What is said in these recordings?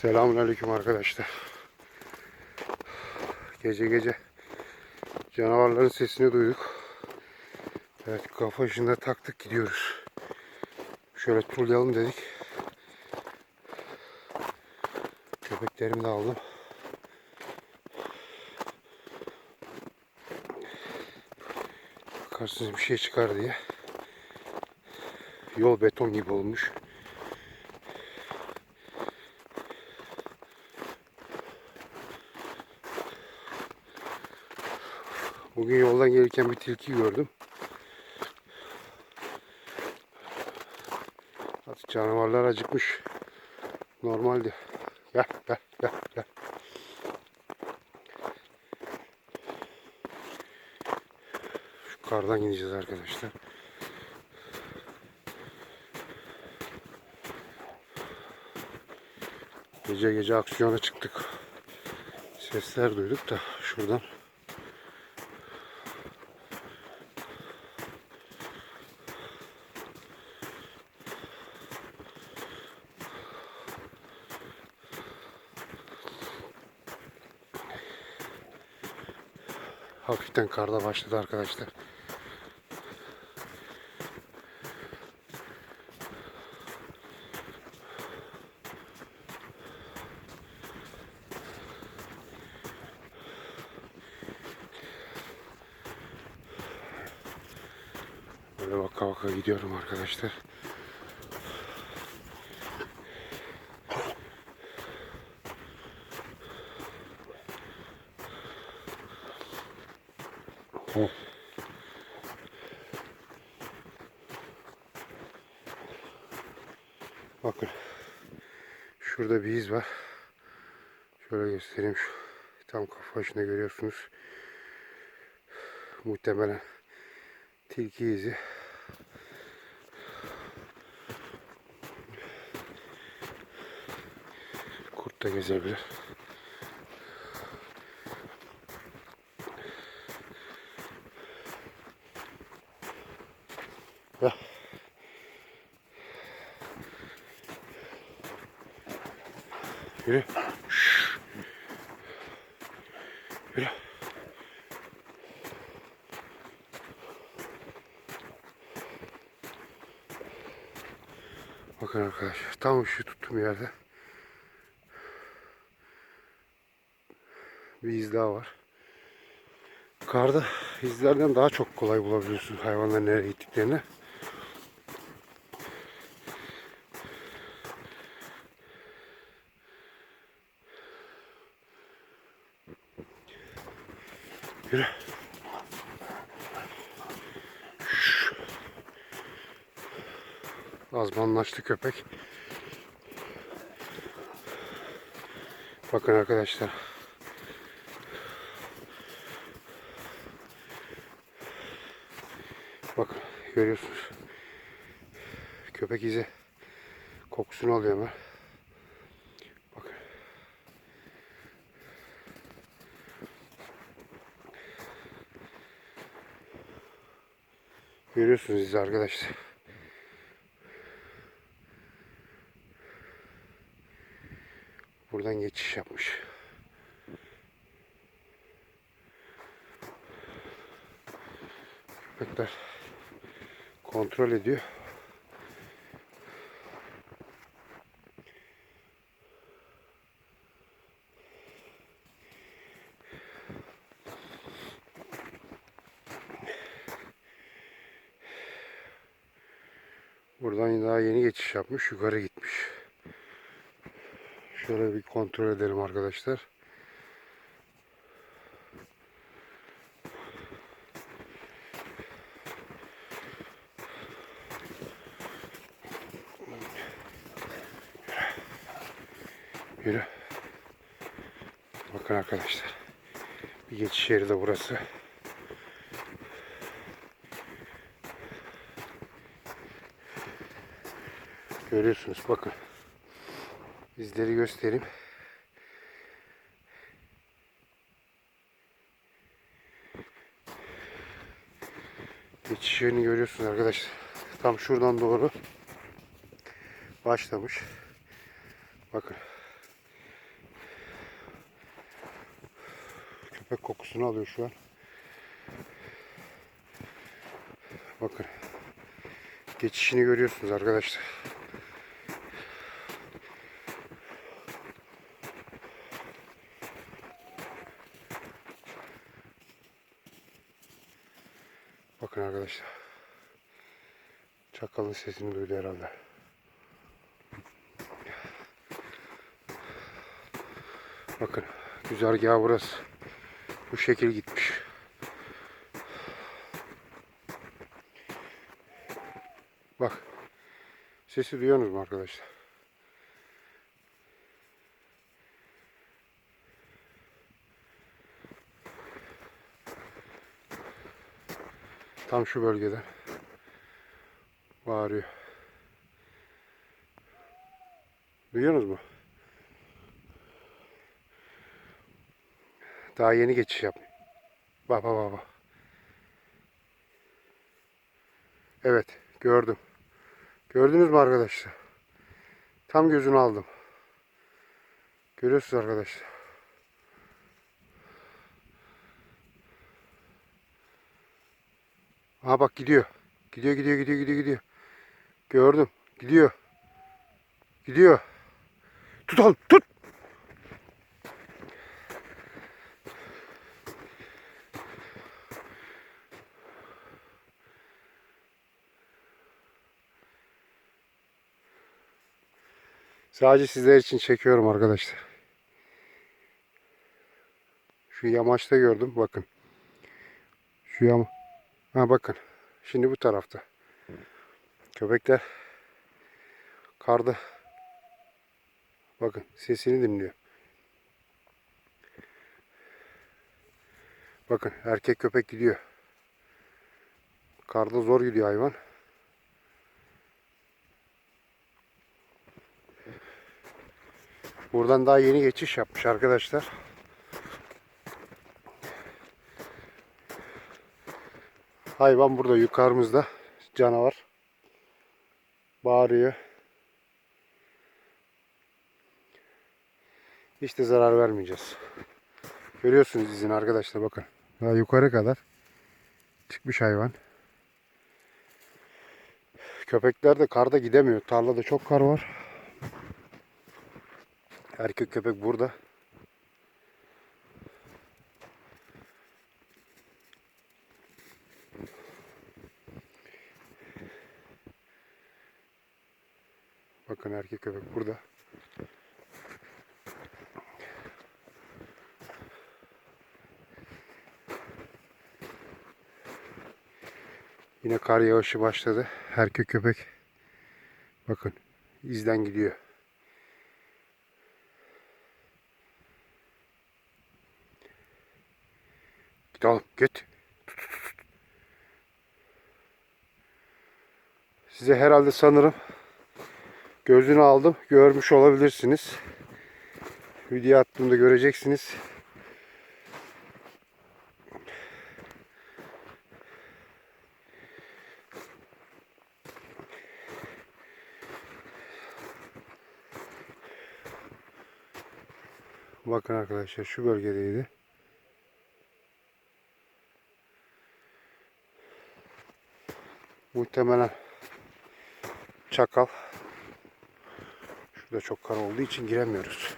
Selamünaleyküm arkadaşlar. Gece gece canavarların sesini duyduk. Evet kafa ışığında taktık gidiyoruz. Şöyle turlayalım dedik. Köpeklerimi de aldım. Bakarsınız bir şey çıkar diye. Yol beton gibi olmuş. Bugün yoldan gelirken bir tilki gördüm. Artık canavarlar acıkmış. Normaldi. Gel gel gel gel. Şu kardan gideceğiz arkadaşlar. Gece gece aksiyona çıktık. Sesler duyduk da şuradan Hafiften karda başladı arkadaşlar. Böyle vaka vaka gidiyorum arkadaşlar. Bakın. Şurada bir iz var. Şöyle göstereyim. Şu, tam kafa başında görüyorsunuz. Muhtemelen tilki izi. Kurt da gezebilir. Yürü. Şşş. Yürü. Bakın arkadaşlar tam şu tuttuğum yerde bir iz daha var. Karda izlerden daha çok kolay bulabiliyorsunuz hayvanların nereye gittiklerini. Yürü. Azmanlaştı köpek. Bakın arkadaşlar. Bakın görüyorsunuz. Köpek izi kokusunu alıyor hemen. Görüyorsunuz izi arkadaşlar. Buradan geçiş yapmış. Köpekler kontrol ediyor. Buradan daha yeni geçiş yapmış. Yukarı gitmiş. Şöyle bir kontrol edelim arkadaşlar. Yürü. Bakın arkadaşlar. Bir geçiş yeri de burası. Görüyorsunuz bakın. Bizleri göstereyim. Geçiş yerini görüyorsunuz arkadaşlar. Tam şuradan doğru başlamış. Bakın. Köpek kokusunu alıyor şu an. Bakın. Geçişini görüyorsunuz arkadaşlar. Bakın arkadaşlar. Çakalın sesini duydu herhalde. Bakın güzergah burası. Bu şekil gitmiş. Bak. Sesi duyuyorsunuz mu arkadaşlar? Tam şu bölgeden bağırıyor. Duyuyorsunuz mu? Daha yeni geçiş yap. Bak bak bak. bak. Evet gördüm. Gördünüz mü arkadaşlar? Tam gözünü aldım. Görüyorsunuz arkadaşlar. Aha bak gidiyor. Gidiyor gidiyor gidiyor gidiyor gidiyor. Gördüm. Gidiyor. Gidiyor. Tutalım tut. Sadece sizler için çekiyorum arkadaşlar. Şu yamaçta gördüm bakın. Şu yama. Ha bakın. Şimdi bu tarafta. Köpekler karda bakın sesini dinliyor. Bakın erkek köpek gidiyor. Karda zor gidiyor hayvan. Buradan daha yeni geçiş yapmış arkadaşlar. Hayvan burada yukarımızda canavar bağırıyor. Hiç de zarar vermeyeceğiz. Görüyorsunuz izini arkadaşlar bakın. Daha yukarı kadar çıkmış hayvan. Köpekler de karda gidemiyor. Tarlada çok kar var. Erkek köpek burada. Bakın erkek köpek burada. Yine kar yağışı başladı. Erkek köpek bakın izden gidiyor. Git oğlum git. Size herhalde sanırım gözünü aldım. Görmüş olabilirsiniz. Video attığımda göreceksiniz. Bakın arkadaşlar şu bölgedeydi. Muhtemelen çakal. Şurada çok kar olduğu için giremiyoruz.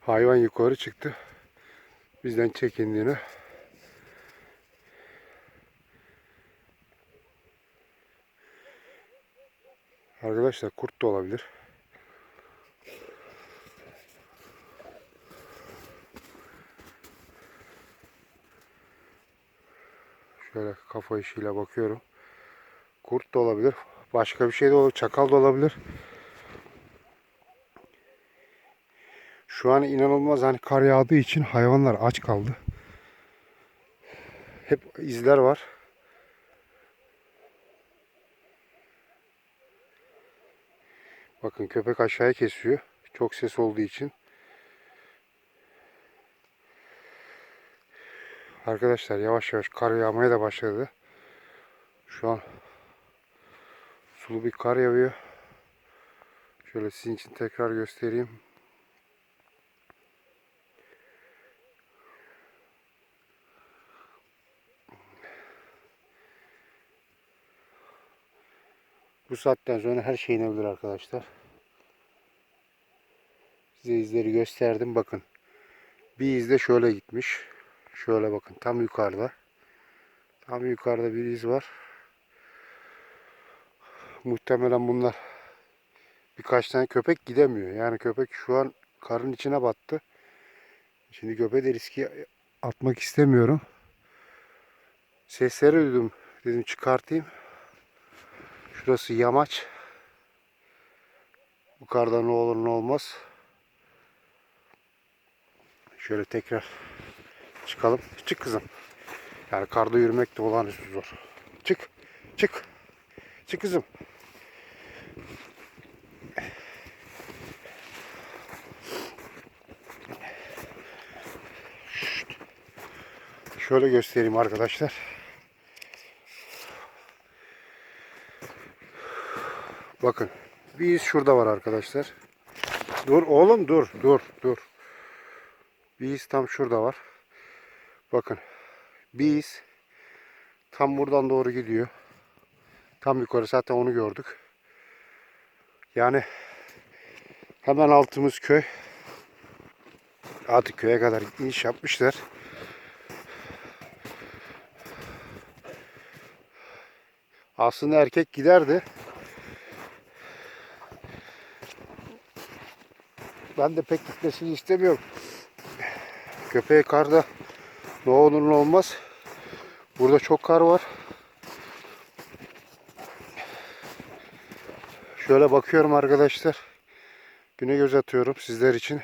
Hayvan yukarı çıktı. Bizden çekindiğini Arkadaşlar kurt da olabilir. Şöyle kafa işiyle bakıyorum. Kurt da olabilir. Başka bir şey de olabilir. Çakal da olabilir. Şu an inanılmaz hani kar yağdığı için hayvanlar aç kaldı. Hep izler var. Bakın köpek aşağıya kesiyor. Çok ses olduğu için. Arkadaşlar yavaş yavaş kar yağmaya da başladı. Şu an sulu bir kar yağıyor. Şöyle sizin için tekrar göstereyim. Bu saatten sonra her şey inebilir arkadaşlar. Size izleri gösterdim bakın. Bir iz de şöyle gitmiş. Şöyle bakın tam yukarıda. Tam yukarıda bir iz var. Muhtemelen bunlar birkaç tane köpek gidemiyor. Yani köpek şu an karın içine battı. Şimdi köpeğe de riski atmak istemiyorum. Sesleri duydum. Dedim çıkartayım. Şurası yamaç. Bu karda ne olur ne olmaz. Şöyle tekrar çıkalım. Çık kızım. Yani karda yürümek de olağanüstü zor. Çık. Çık. Çık kızım. Şöyle göstereyim arkadaşlar. Bakın. Bir iz şurada var arkadaşlar. Dur oğlum dur dur dur. Bir iz tam şurada var. Bakın. Bir iz tam buradan doğru gidiyor. Tam yukarı zaten onu gördük. Yani hemen altımız köy. Artık köye kadar iniş yapmışlar. Aslında erkek giderdi. Ben de pek gitmesini istemiyorum. Köpeğe karda ne olur ne olmaz. Burada çok kar var. Şöyle bakıyorum arkadaşlar. Güne göz atıyorum sizler için.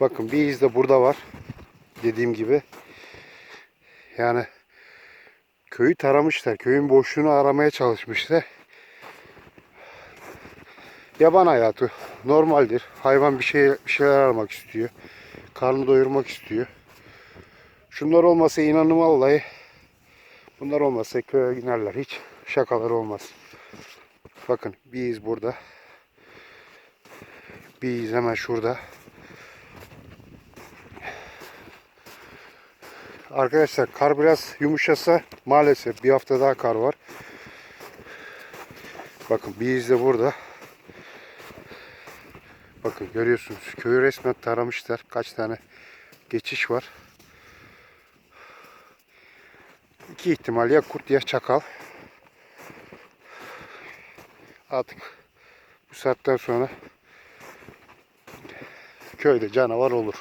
Bakın bir iz de burada var. Dediğim gibi. Yani köyü taramışlar. Köyün boşluğunu aramaya çalışmışlar. Yaban hayatı normaldir. Hayvan bir şey bir şeyler aramak istiyor. Karnını doyurmak istiyor. Şunlar olmasa inanın vallahi bunlar olmasa köye inerler. Hiç şakalar olmaz. Bakın bir iz burada. Bir iz hemen şurada. Arkadaşlar kar biraz yumuşasa maalesef bir hafta daha kar var. Bakın bir iz de burada. Görüyorsunuz köyü resmen taramışlar. Kaç tane geçiş var. İki ihtimal ya kurt ya çakal. Artık bu saatten sonra köyde canavar olur.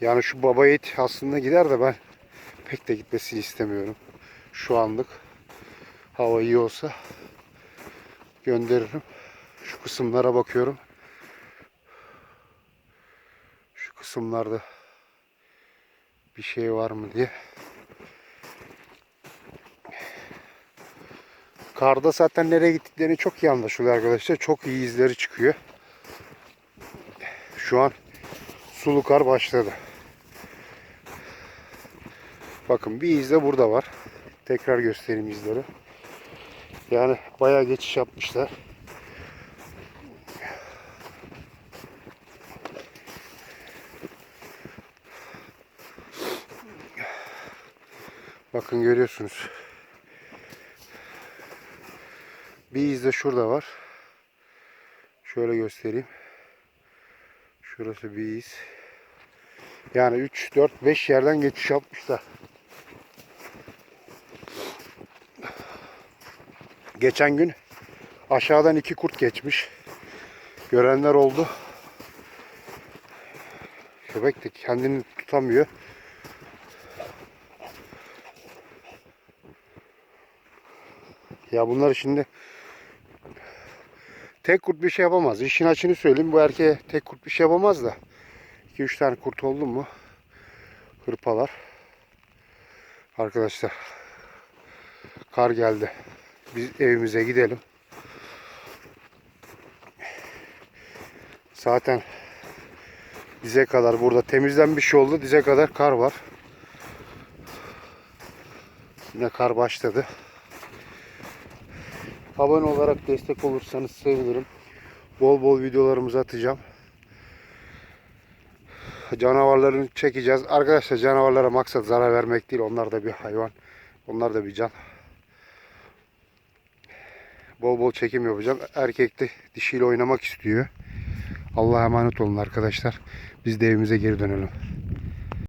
Yani şu baba yiğit aslında gider de ben pek de gitmesini istemiyorum. Şu anlık hava iyi olsa gönderirim. Şu kısımlara bakıyorum. Şu kısımlarda bir şey var mı diye. Karda zaten nereye gittiklerini çok iyi anlaşılıyor arkadaşlar. Çok iyi izleri çıkıyor. Şu an sulu kar başladı. Bakın bir iz de burada var. Tekrar göstereyim izleri. Yani bayağı geçiş yapmışlar. Bakın görüyorsunuz. Bir iz de şurada var. Şöyle göstereyim. Şurası bir iz. Yani 3, 4, 5 yerden geçiş yapmışlar. Geçen gün aşağıdan iki kurt geçmiş. Görenler oldu. Köpek de kendini tutamıyor. Ya bunlar şimdi tek kurt bir şey yapamaz. İşin açını söyleyeyim bu erkeğe tek kurt bir şey yapamaz da. 2-3 tane kurt oldu mu hırpalar. Arkadaşlar kar geldi. Biz evimize gidelim. Zaten dize kadar burada temizlenmiş oldu. Dize kadar kar var. Yine kar başladı. Abone olarak destek olursanız sevinirim. Bol bol videolarımızı atacağım. Canavarlarını çekeceğiz. Arkadaşlar canavarlara maksat zarar vermek değil. Onlar da bir hayvan. Onlar da bir can. Bol bol çekim yapacağım. Erkek de dişiyle oynamak istiyor. Allah'a emanet olun arkadaşlar. Biz de evimize geri dönelim.